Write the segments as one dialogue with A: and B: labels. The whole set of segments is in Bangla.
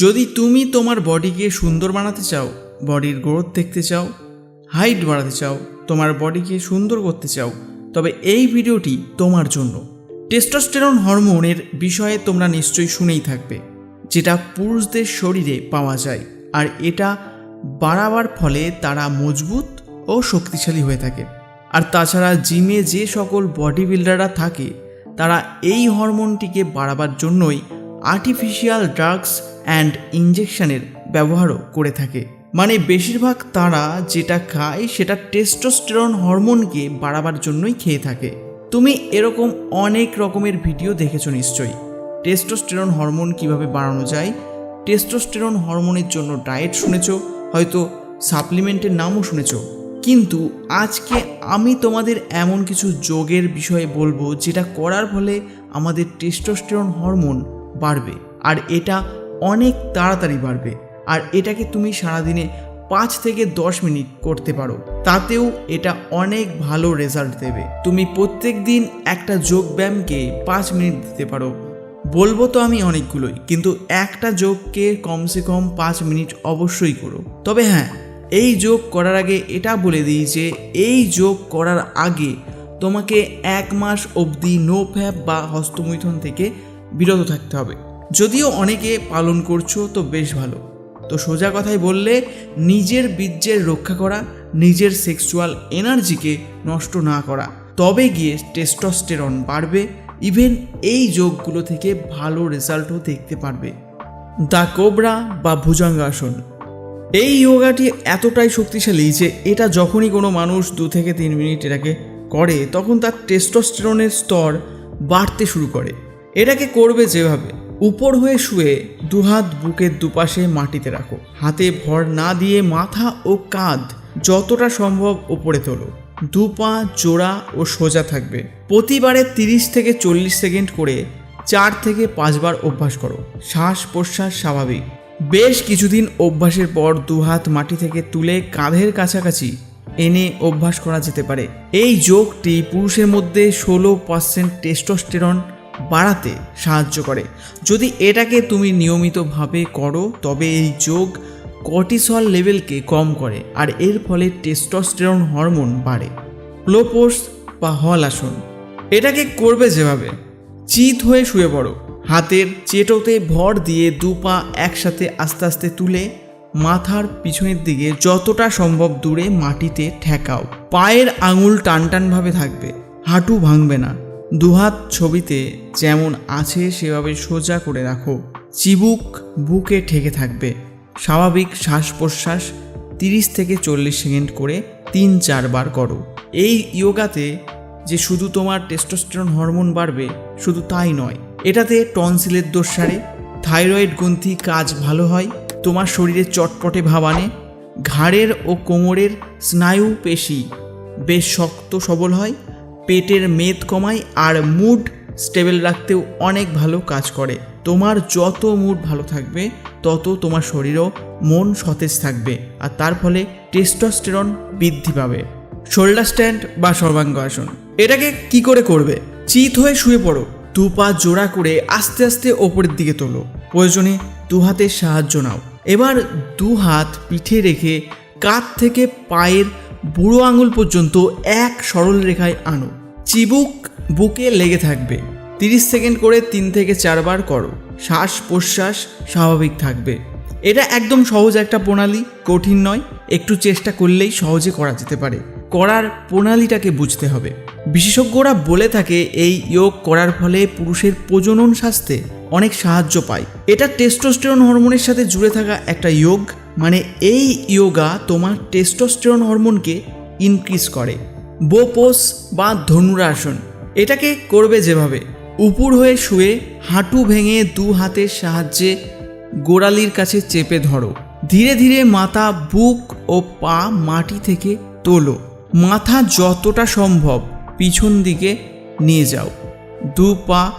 A: যদি তুমি তোমার বডিকে সুন্দর বানাতে চাও, বডির গ্রোথ দেখতে চাও হাইট বাড়াতে চাও, তোমার বডিকে সুন্দর করতে চাও, তবে এই ভিডিওটি তোমার জন্য। টেস্টোস্টেরন হরমোনের বিষয়ে তোমরা নিশ্চয়ই শুনেই থাকবে, যেটা পুরুষদের শরীরে পাওয়া যায়, আর এটা বাড়াবার ফলে তারা মজবুত ও শক্তিশালী হয়ে থাকে। আর তাছাড়া জিমে যে সকল বডি বিল্ডাররা থাকে, তারা এই হরমোনটিকে বাড়াবার জন্যই আর্টিফিশিয়াল ড্রাগস অ্যান্ড ইঞ্জেকশনের ব্যবহারও করে থাকে। মানে বেশিরভাগ তারা যেটা খায় সেটা টেস্টোস্টেরন হরমোনকে বাড়াবার জন্যই খেয়ে থাকে। তুমি এরকম অনেক রকমের ভিডিও দেখেছ নিশ্চয়ই। টেস্টোস্টেরন হরমোন কীভাবে বাড়ানো যায়? টেস্টোস্টেরন হরমোনের জন্য ডায়েট শুনেছ? হয়তো সাপ্লিমেন্টের নামও শুনেছো। কিন্তু আজকে আমি তোমাদের এমন কিছু যোগের বিষয়ে বলব যেটা করার ফলে আমাদের টেস্টোস্টেরন হরমোন বাড়বে। আর এটা অনেক তাড়াতাড়ি বাড়বে। আর এটাকে তুমি সারাদিনে পাঁচ থেকে দশ মিনিট করতে পারো। তাতেও এটা অনেক ভালো রেজাল্ট দেবে। তুমি প্রত্যেক দিন একটা যোগ ব্যায়ামকে পাঁচ মিনিট দিতে পারো। বলব তো আমি অনেকগুলোই, কিন্তু একটা যোগকে কমসে কম পাঁচ মিনিট অবশ্যই করো। তবে হ্যাঁ এই যোগ করার আগে এটা বলে দিই যে, এই যোগ করার আগে তোমাকে এক মাস অবধি নো ফ্যাপ বা হস্তমৈথন থেকে বিরত থাকতে হবে। যদিও অনেকে পালন করছ তো বেশ ভালো। তো সোজা কথায় বললে, নিজের বীর্যের রক্ষা করা, নিজের সেক্সুয়াল এনার্জিকে নষ্ট না করা। তবে গিয়ে টেস্টোস্টেরন বাড়বে ইভেন এই যোগগুলো থেকে ভালো রেজাল্টও দেখতে পারবে। দ্য কোবরা বা ভুজঙ্গাসন। এই যোগাটি এতটাই শক্তিশালী যে এটা যখনই কোনো মানুষ দু থেকে তিন মিনিট এটাকে করে, তখন তার টেস্টোস্টেরনের স্তর বাড়তে শুরু করে। এটাকে করবে যেভাবে, উপর হয়ে শুয়ে দুহাত বুকের দুপাশে মাটিতে রাখো। হাতে ভর না দিয়ে মাথা ও কাঁধ যতটা সম্ভব ওপরে তোলো। দু পা জোড়া ও সোজা থাকবে। প্রতিবারে তিরিশ থেকে চল্লিশ সেকেন্ড করে চার থেকে পাঁচবার অভ্যাস করো। শ্বাস প্রশ্বাস স্বাভাবিক। বেশ কিছুদিন অভ্যাসের পর দুহাত মাটি থেকে তুলে কাঁধের কাছাকাছি এনে অভ্যাস করা যেতে পারে। এই যোগটি পুরুষের মধ্যে ষোলো পার্সেন্ট টেস্টোস্টেরন বাড়াতে সাহায্য করে। যদি এটাকে তুমি নিয়মিতভাবে করো, তবে এই যোগ কর্টিসল লেভেলকে কম করে, আর এর ফলে টেস্টোস্টেরন হরমোন বাড়ে। ক্লোপোস বা হল আসন। এটাকে করবে যেভাবে। চিত হয়ে শুয়ে পড়ো। হাতের চেটোতে ভর দিয়ে দু পা একসাথে আস্তে আস্তে তুলে মাথার পিছনের দিকে যতটা সম্ভব দূরে মাটিতে ঠেকাও। পায়ের আঙুল টান টানভাবে থাকবে। হাঁটু ভাঙবে না। দুহাত ছবিতে যেমন আছে, সেভাবে সোজা করে রাখো। চিবুক বুকে ঠেকে থাকবে। স্বাভাবিক শ্বাস প্রশ্বাস তিরিশ থেকে চল্লিশ সেকেন্ড করে তিন চারবার করো। এই ইয়োগাতে যে শুধু তোমার টেস্টোস্টেরন হরমোন বাড়বে, শুধু তাই নয়, এটাতে টনসিলের দোষ সারে, থাইরয়েড গ্রন্থি কাজ ভালো হয়, তোমার শরীরে চটপটে ভাব আনে, ঘাড়ের ও কোমরের স্নায়ু পেশি বেশ শক্ত সবল হয় পেটের মেদ কমায় আর মুড স্টেবল রাখতেও অনেক ভালো কাজ করে। তোমার যত মুড ভালো থাকবে, তত তোমার শরীরও মন সতেজ থাকবে আর তার ফলে টেস্টোস্টেরন বৃদ্ধি পাবে। শোল্ডার স্ট্যান্ড বা সর্বাঙ্গ আসন। এটাকে কি করে করবে? চিত হয়ে শুয়ে পড়ো। দু পা জোড়া করে আস্তে আস্তে ওপরের দিকে তোলো। প্রয়োজনে দু হাতের সাহায্য নাও। এবার দু হাত পিঠে রেখে কাঁধ থেকে পায়ের বুড়ো আঙুল পর্যন্ত এক সরল রেখায় আনো। চিবুক বুকে লেগে থাকবে। তিরিশ সেকেন্ড করে তিন থেকে চারবার করো। শ্বাস প্রশ্বাস স্বাভাবিক থাকবে। এটা একদম সহজ একটা প্রণালী, কঠিন নয়। একটু চেষ্টা করলেই সহজে করা যেতে পারে। করার প্রণালীটাকে বুঝতে হবে। বিশেষজ্ঞরা বলে থাকে, এই যোগ করার ফলে পুরুষের প্রজনন স্বাস্থ্যে অনেক সাহায্য পায়। এটা টেস্টোস্টেরন হরমোনের সাথে জুড়ে থাকা একটা যোগ মানে এই ইয়োগা তোমার টেস্টোস্টেরন হরমোনকে ইনক্রিজ করে। বোপোস বা ধনুরাসন, এটাকে করবে যেভাবে। উপর হয়ে শুয়ে হাঁটু ভেঙে দু হাতের সাহায্যে গোড়ালির কাছে চেপে ধরো। ধীরে ধীরে মাথা, বুক ও পা মাটি থেকে তোলো। মাথা যতটা সম্ভব পিছন দিকে নিয়ে যাও। দু পা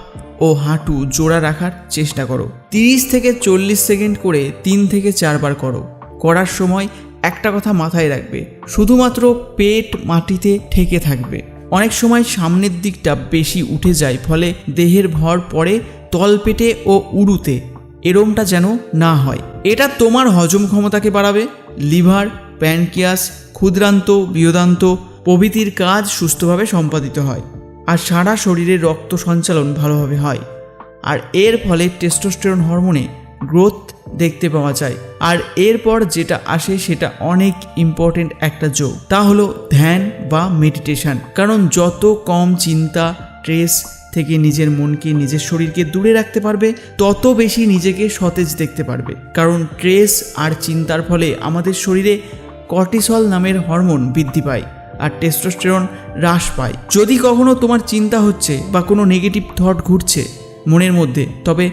A: ও হাঁটু জোড়া রাখার চেষ্টা করো। তিরিশ থেকে চল্লিশ সেকেন্ড করে তিন থেকে চারবার করো। করার সময় একটা কথা মাথায় রাখবে, শুধুমাত্র পেট মাটিতে ঠেকে থাকবে। অনেক সময় সামনের দিকটা বেশি উঠে যায়, ফলে দেহের ভর পড়ে তলপেটে ও উড়ুতে এরমটা যেন না হয়। এটা তোমার হজম ক্ষমতাকে বাড়াবে। লিভার প্যানকিয়াস ক্ষুদ্রান্ত বৃহদান্ত প্রভৃতির কাজ সুস্থভাবে সম্পাদিত হয়। আর সারা শরীরে রক্ত সঞ্চালন ভালোভাবে হয়। আর এর ফলে টেস্টোস্টেরন হরমোনে গ্রোথ দেখতে পাওয়া যায়। আর এরপর যেটা আসে সেটা অনেক ইম্পর্টেন্ট একটা যোগ। তা হলো ধ্যান বা মেডিটেশন কারণ যত কম চিন্তা স্ট্রেস থেকে নিজের মনকে, নিজের শরীরকে দূরে রাখতে পারবে, তত বেশি নিজেকে সতেজ দেখতে পারবে। কারণ স্ট্রেস আর চিন্তার ফলে আমাদের শরীরে কর্টিসল নামের হরমোন বৃদ্ধি পায়। আর টেস্টোস্টেরন হ্রাস পায়। যদি কখনো তোমার চিন্তা হচ্ছে বা কোনো নেগেটিভ থট ঘুরছে মনের মধ্যে, তবে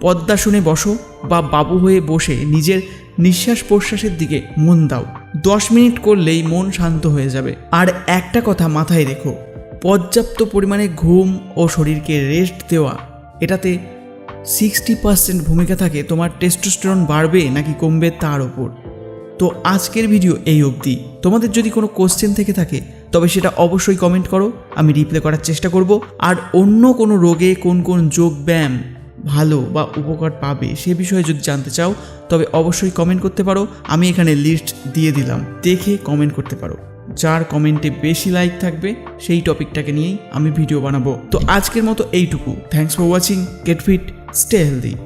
A: পদ্মাসনে বসো বা বাবু হয়ে বসে নিজের নিঃশ্বাস প্রশ্বাসের দিকে মন দাও। দশ মিনিট করলেই মন শান্ত হয়ে যাবে। আর একটা কথা মাথায় রেখো, পর্যাপ্ত পরিমাণে ঘুম ও শরীরকে রেস্ট দেওয়া, এটাতে সিক্সটি পার্সেন্ট ভূমিকা থাকে। তোমার টেস্টোস্টেরন বাড়বে নাকি কমবে তার ওপর? তো আজকের ভিডিও এই অবধি। তোমাদের যদি কোনো কোশ্চেন থেকে থাকে, তবে সেটা অবশ্যই কমেন্ট করো, আমি রিপ্লাই করার চেষ্টা করব। আর অন্য কোনো রোগে কোন কোন যোগ ব্যায়াম ভালো বা উপকার পাবে সে বিষয়ে যদি জানতে চাও, তবে অবশ্যই কমেন্ট করতে পারো। আমি এখানে লিস্ট দিয়ে দিলাম। দেখে কমেন্ট করতে পারো। যার কমেন্টে বেশি লাইক থাকবে, সেই টপিকটাকে নিয়েই আমি ভিডিও বানাবো। তো আজকের মতো এইটুকু। Thanks for watching get fit stay healthy